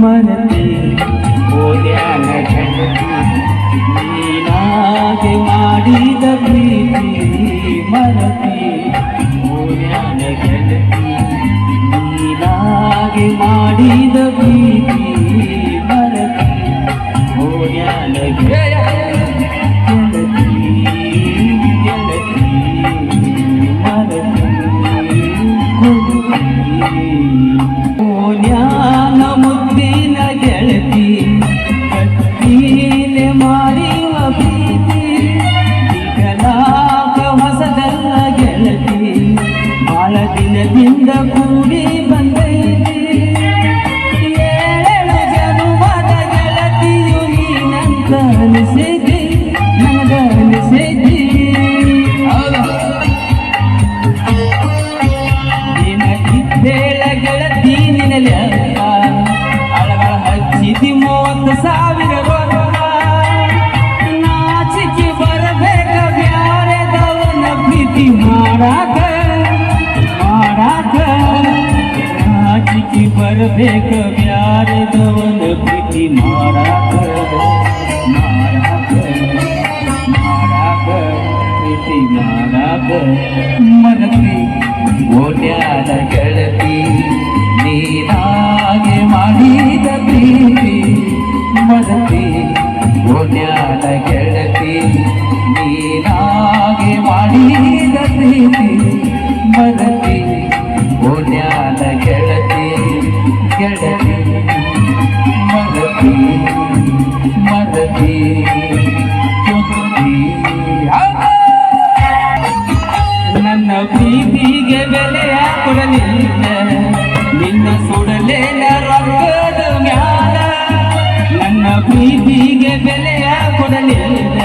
ಮರತಿ ಓದ್ಯಾನ ಗೆಳತಿ ನೀನಾಗೆ ಮಾಡಿದ ಪ್ರೀತಿ ಮರತಿ ಓದ್ಯಾನ ಗೆಳತಿ ನೀನಾಗೆ ಮಾಡಿದ ભેગ પ્યાર ધવન પ્રીતિ મારા ઘર મારા ઘર મારા ઘર પ્રીતિ મારા ઘર. મનથી ગોટ્યા ગળતી ಪ್ರೀತಿಗೆ ಬೆಲೆಯ ಕೊಡಲಿಲ್ಲ.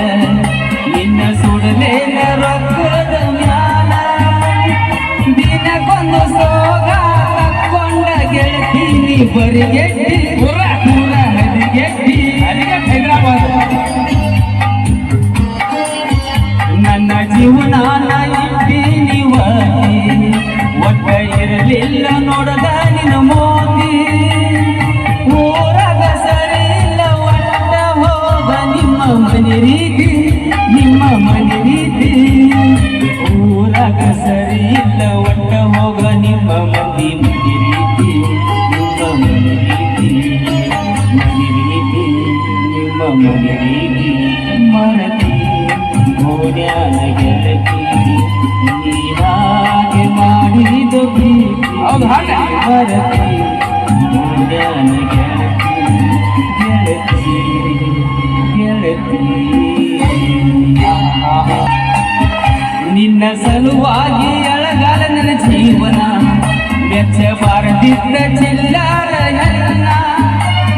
ನಿನ್ನ ಸುಡಲೇನ ರೊಕ್ಕದ ಮ್ಯಾಲ ದಿನಕ್ಕೊಂದು ಸೋಗ ತಕ್ಕೊಂಡ ಗೆಳತೀನಿ ಬರಿಗೆಟ್ಟಿ ಪುರ ಪುರ ಹರಿಗೆಟ್ಟಿ ಹರಿಗೆ ಹೈದರಾಬಾದ್ ನನ್ನ ಜೀವನ ಇದ್ದೀನಿ ಒಟ್ಟ ಇರಲಿಲ್ಲ ನೋಡದ ಮನೆ ರೀತಿ ನಿಮ್ಮ ಮನೆ ರೀತಿ ಊರಾಗ ಸರಿ ಇಲ್ಲ ಒಟ್ಟ ಹೋಗ ನಿಮ್ಮ ಮಂದಿ ಮನೆ ರೀತಿ ನಿಮ್ಮ ಮನೆ ರೀತಿ ಮನೆ ರೀತಿ ನಿಮ್ಮ ಮನೆ ರೀತಿ ಮರತಿ ಓಡ್ಯಾನ ಗೆಲತಿ ನೀನಾಗೆ ಮಾಡಿದ ಪ್ರೀತಿ. ಮರತಿ ಸಲುವಾಗಿ ಅಳಗಾಲ ನನ್ನ ಜೀವನ. ಮೆಚ್ಚಬಾರದಿದ್ದ ಚಿಲ್ಲಾರ ನನ್ನ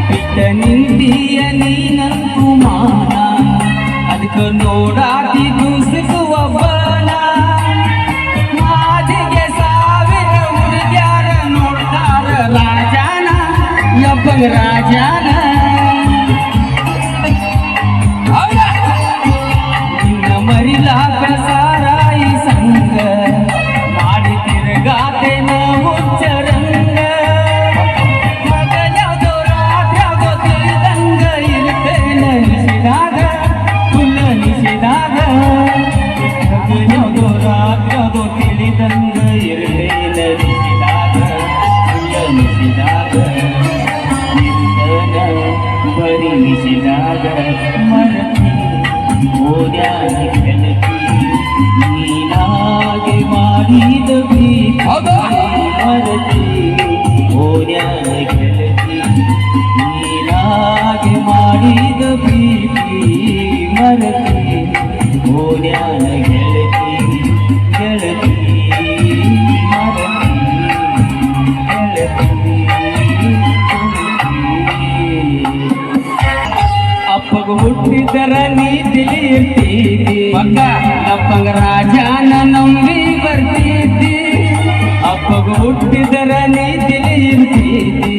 ಬಿಟ್ಟ ನಿಂದಿಯ ನೀನಂತೂ ಮಾನ. ಅದಕ್ಕೆ ನೋಡಾತಿ ದೂಸುವ ಬಲ. ಮಾದಿಗೆ ಸಾವಿರ ಹುಡುಗ್ಯಾರ ನೋಡ್ತಾರ ರಾಜಾನ ಯಪ್ಪ ರಾಜಾನ. ಬರಿ ನಿಸಿದಾಗ ಮರತಿ ಓದ್ಯಾನ ಗೆಳತಿ ನೀನಾಗೆ ಮಾಡಿದ ಪ್ರೀತಿ ಹುಟ್ಟಿದರ ನೀ ತಿಳಿಯುತ್ತೀರಿ ಅಪ್ಪಗ ರಾಜನ ನಂಬಿ ಬರ್ತಿದ್ದಿ ಅಪ್ಪಗ ಹುಟ್ಟಿದರ ನೀ ತಿಳಿಯುತ್ತೀರಿ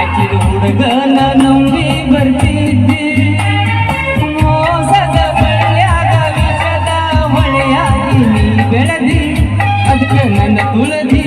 ಎಚ್ಚಿದ ಹುಡುಗನ ನಂಬಿ ಬರ್ತಿದ್ದಿ ಮೋಸದ ಬಳ್ಳ್ಯಾಗ ವಿಷದ ಹೊಳೆಯಾಗಿ ನೀ ಬೆಳೆದಿ. ಅದಕ್ಕೆ ನನ್ನ ತುಳದಿ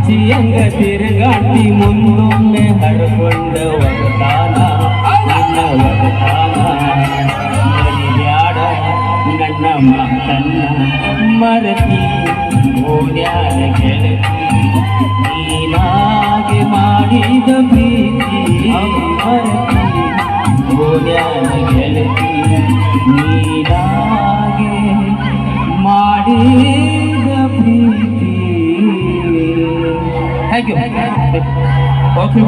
ಕುಚಿಯಂಗ ತಿರುಗಾಟಿ ಮುಂದೊಮ್ಮೆ ಹರ್ಕೊಂಡ ಒಗತಾನ ನಿನ್ನ ಒಗತಾನ ಮರಿಬ್ಯಾಡ ನನ್ನ ಮಾತನ್ನ ಮರತಿ ಓಡ್ಯಾಡ ಗೆಳತಿ ನೀನಾಗೆ ಮಾಡಿದ ಪ್ರೀತಿ ಮರತಿ ಓಡ್ಯಾಡ ಗೆಳತಿ ನೀನಾಗೆ ಮಾಡಿದ Thank you. Okay.